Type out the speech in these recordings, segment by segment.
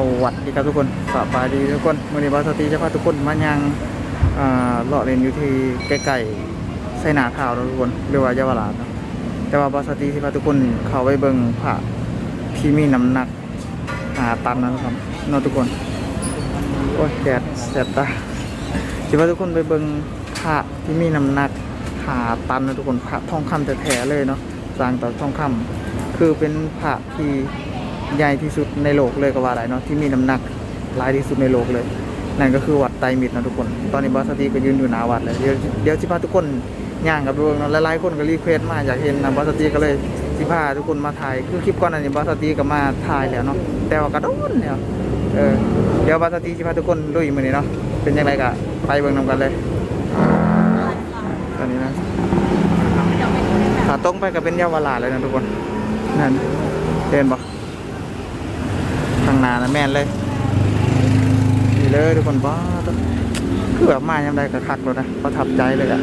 สวัสดีครับทุกคนสบายดีทุกคนวันนี้บาสตีจะพาทุกคนมายังเลาะเลนอยู่ที่ใกล้ๆไซนาข่าวนะทุกคนเรียกว่าเยาวราชนะแต่ว่าบาสตีที่พาทุกคนเข้าไปเบิ่งพระที่มีน้ำหนักหาตันนะครับนทุกคนโอ้ยแดดแสบตาที่พาทุกคนไปเบิ่งพระที่มีน้ำหนักหาตันนะทุกคนพระทองคำแท้ๆเลยเนาะสร้างจากทองคำคือเป็นพระที่ ใหญ่ที่สุดในโลกเลยก็ว่าได้เนาะที่มีน้ำหนักหลายที่สุดในโลกเลย นั่นก็คือวัดไตรมิตรนะทุกคน ตอนนี้บอสตีก็ยืนอยู่หน้าวัดเลยเดี๋ยวเดี๋ยวสิพาทุกคนย่างกับดวงเนาะหลายๆคนก็รีเควสต์มาอยากเห็นนะบอสตีก็เลยสิพาทุกคนมาถ่ายคือคลิปก่อนอันนี้บอสตีก็มาถ่ายแล้วเนาะแต่ว่ากระโดนเนี่ยเออเดี๋ยวบอสตีสิพาทุกคนลุยมือนี้เนาะเป็นยังไงกะไปเบิ่งนำกันเลยตอนนี้นะขาตรงไปก็เป็นเยาวราชเลยนะทุกคนนั่นเห็นปะางนานะแม่นเลยนี่เลยทุกคนบ้าต้องคือแบบมายังไงก็คักแล้วนะประทับใจเลยอะ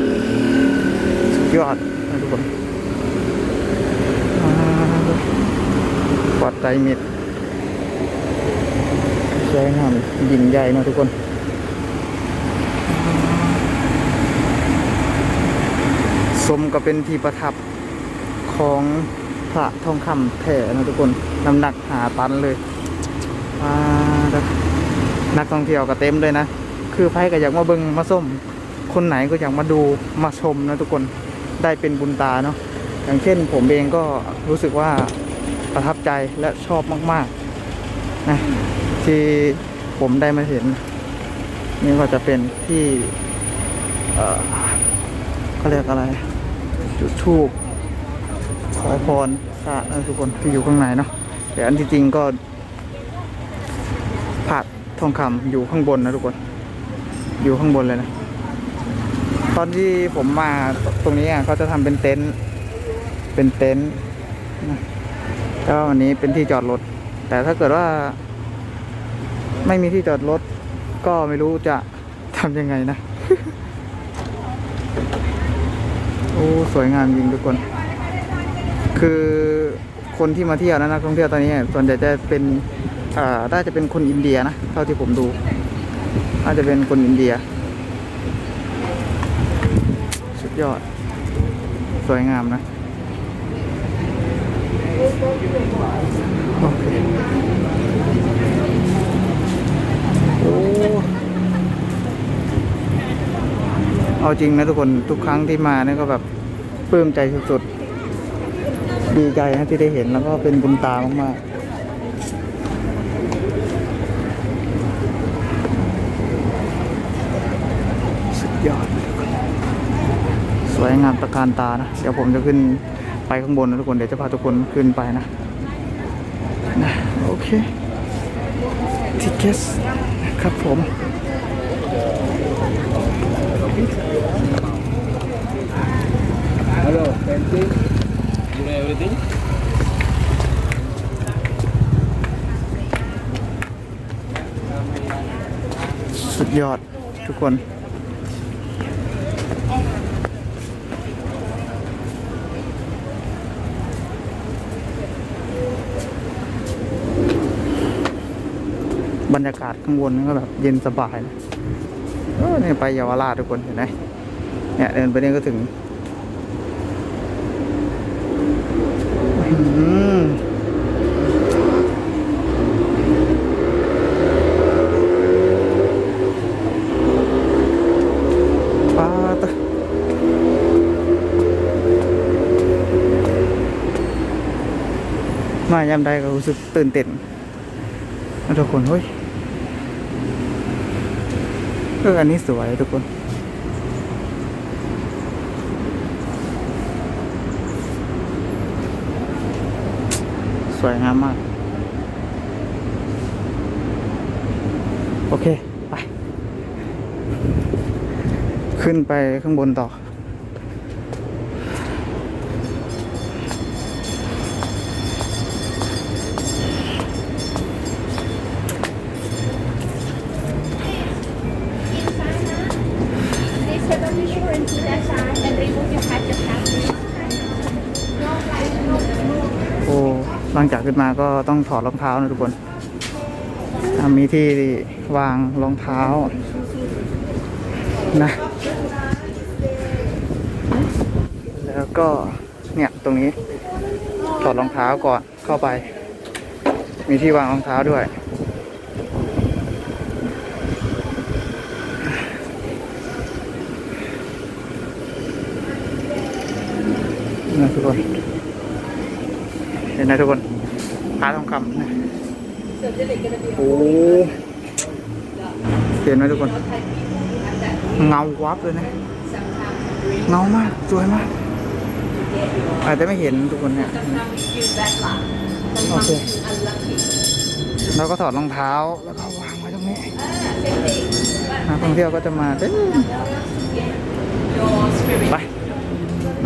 สุดยอดนะทุกคนปลอดใจมิดสวยงามยิ่งใหญ่นะทุกคนสมก็เป็นที่ประทับของพระทองคำแท้นะทุกคน น้ำหนักหาตันเลย อ่านักท่องเที่ยวก็เต็มเลยนะ คือไพ่ก็อยากมาเบิงมาส้ม คนไหนก็อยากมาดูมาชมนะทุกคน ได้เป็นบุญตาเนาะ อย่างเช่นผมเองก็รู้สึกว่าประทับใจและชอบมากๆนะที่ผมได้มาเห็น นี่ก็จะเป็นที่ เออเขาเรียกอะไร จุดทูบขอพรพระนะทุกคนที่อยู่ข้างในเนาะแต่อันที่จริงก็ ทองคำอยู่ข้างบนนะทุกคน อยู่ข้างบนเลยนะ ตอนที่ผมมาตรงนี้อะเขาจะทำเป็นเต็นท์เป็นเต็นท์แล้ววันนี้เป็นที่จอดรถ แต่ถ้าเกิดว่า ไม่มีที่จอดรถ ก็ไม่รู้จะทำยังไงนะ โอ้ สวยงามจริงทุกคน คือคนที่มาเที่ยวนะนักท่องเที่ยวตอนนี้ ส่วนใหญ่จะเป็น อ่าน่าจะเป็นคนอินเดียนะเท่าที่ผมดูน่าจะเป็นคนอินเดีย สุดยอด สวยงามนะโอเคโอ้เอาจริงนะทุกคนทุกครั้งที่มาเนี่ยก็แบบปลื้มใจสุดๆ ดีใจนะที่ได้เห็นแล้วก็เป็นบุญตามากๆ ยอดสวยงามตระการตานะ เดี๋ยวผมจะขึ้นไปข้างบนนะทุกคน เดี๋ยวจะพาทุกคนขึ้นไปนะนะโอเคทิเกสครับผม Hello, painting. You know everything? สุดยอดทุกคน บรรยากาศข้างบนนี่ก็แบบเย็นสบายนะเออนี่ยไปเยาวราชทุกคนเห็นไหมเนี่ยเดินไปเนี่ยก็ถึงอื้อหือปาตะมายามใดก็รู้สึกตื่นเต้นทุกคนเฮ้ย อออันนี้สวยทุกคนสวยงามมาก โอเค ไป ขึ้นไปข้างบนต่อ หลังจากขึ้นมาก็ต้องถอดรองเท้านะทุกคนมีที่วางรองเท้านะ แล้วก็เนี่ยตรงนี้ถอดรองเท้าก่อนเข้าไป มีที่วางรองเท้าด้วย นะทุกคน เห็นไหมทุกคน พาทองคำนะโอ้เห็นไหมทุกคน เงาวับเลยนะ เงามาก สวยมาก อาจจะไม่เห็นทุกคนเนี่ย โอเคแล้วก็ถอดรองเท้าแล้วก็วางไว้ตรงนี้นักท่องเที่ยวก็จะมาเต็ม your spirit ไป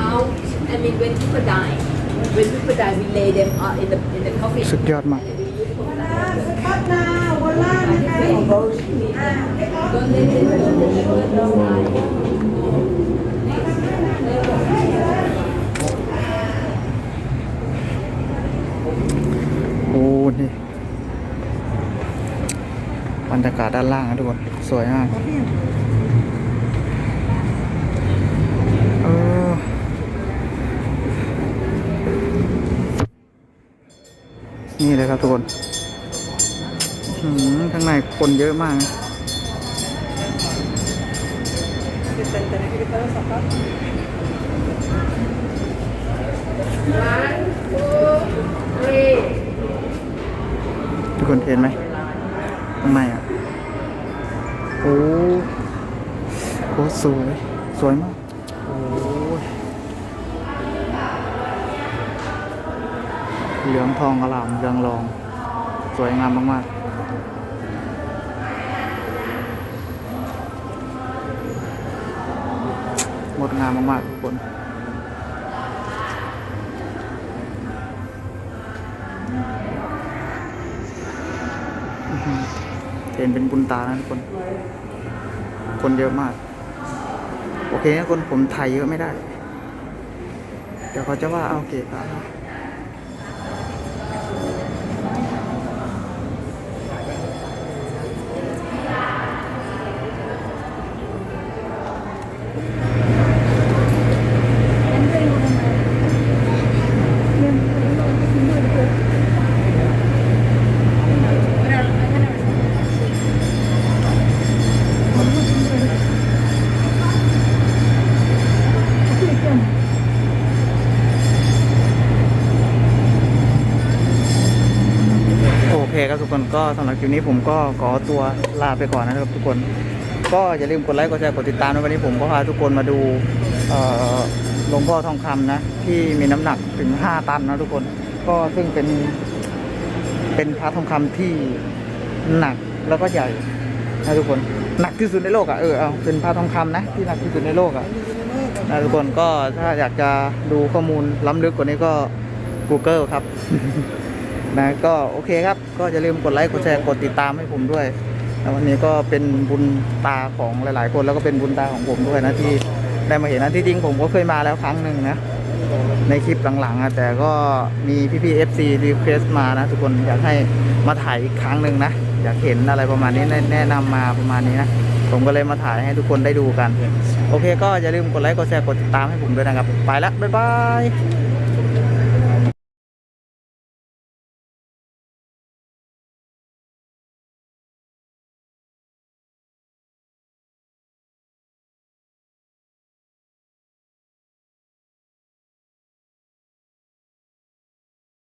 out and then when people die when people die we lay them out in the in the coffin สุดยอดมากโอ้นี่บรรยากาศด้านล่างนะทุกคน สวยมากเอ นี่เลยครับทุกคนหือข้างในคนเยอะมากนะทุกคนเห็นไหมข้างในอะ โอ้โหสวย สวยมาก เหลืองทองอลามเรืองรอง สวยงามมากๆงดงามมากๆทุกคนเห็นเป็นบุญตานะทุกคน คนเยอะมาก โอเคนะคนผมถ่ายเยอะไม่ได้ เดี๋ยวเขาจะว่าเอาโอเคครับโอเคครับทุกคนก็สำหรับคลิปนี้ผมก็ขอตัวลาไปก่อนนะครับทุกคน ก็อย่าลืมกดไลค์กดแชร์กดติดตามในวันนี้ผมก็พาทุกคนมาดูหลวงพ่อทองคำนะ ที่มีน้ำหนักถึง 5 ตันนะทุกคน ก็ซึ่งเป็นเป็นพระทองคำที่หนักแล้วก็ใหญ่นะทุกคนหนักที่สุดในโลกอะเออเอาเป็นพระทองคำนะที่หนักที่สุดในโลกอะนะทุกคนก็ถ้าอยากจะดูข้อมูลล้ำลึกกว่านี้ก็ Google ครับ นะก็โอเคครับ ก็อย่าลืมกดไลค์กดแชร์กดติดตามให้ผมด้วยแล้ววันนี้ก็เป็นบุญตาของหลาย ๆ คนแล้วก็เป็นบุญตาของผมด้วยนะที่ได้มาเห็นนะที่จริงผมก็เคยมาแล้วครั้งหนึ่งนะในคลิปหลังๆอะแต่ก็มีพี่ๆ FC รีเควสมานะทุกคนอยากให้มาถ่ายอีกครั้งหนึ่งนะอยากเห็นอะไรประมาณนี้แนะนะนำมาประมาณนี้นะผมก็เลยมาถ่ายให้ทุกคนได้ดูกัน โอเค ก็อย่าลืมกดไลค์กดแชร์กดติดตามให้ผมด้วยนะครับ ไปละบ๊ายบาย